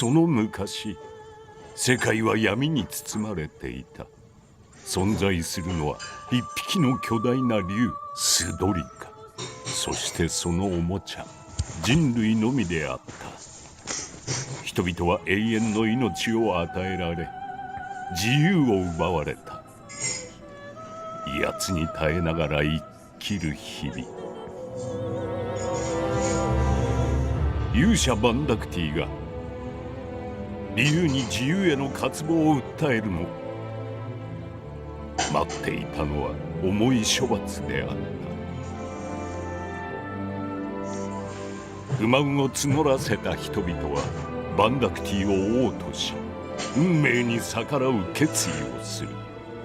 その昔世界は闇に包まれていた。存在するのは一匹の巨大な竜スドリカ。そしてそのおもちゃ人類のみであった。人々は永遠の命を与えられ自由を奪われた。威圧に耐えながら生きる日々。勇者バンダクティが理由に自由への渇望を訴えるも待っていたのは重い処罰であった。不満を募らせた人々はバンダクティを王とし運命に逆らう決意をする。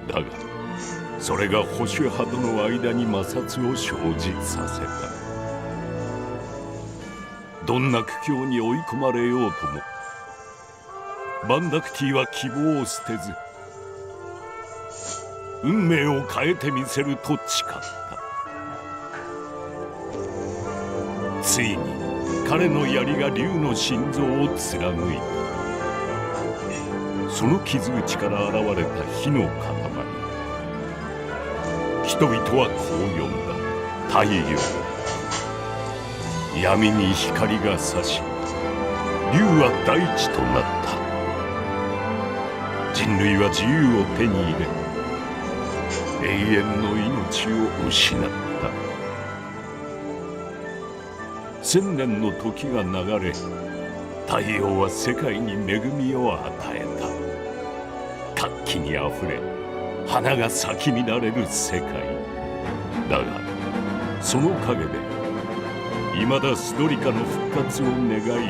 だがそれが保守派との間に摩擦を生じさせた。どんな苦境に追い込まれようともバンダクティは希望を捨てず運命を変えてみせると誓った。ついに彼の槍が竜の心臓を貫いた。その傷口から現れた火の塊。人々はこう呼んだ。太陽。闇に光が差し竜は大地となった。人類は自由を手に入れ永遠の命を失った。千年の時が流れ太陽は世界に恵みを与えた。活気にあふれ花が咲き乱れる世界。だがその陰で未だスドリカの復活を願い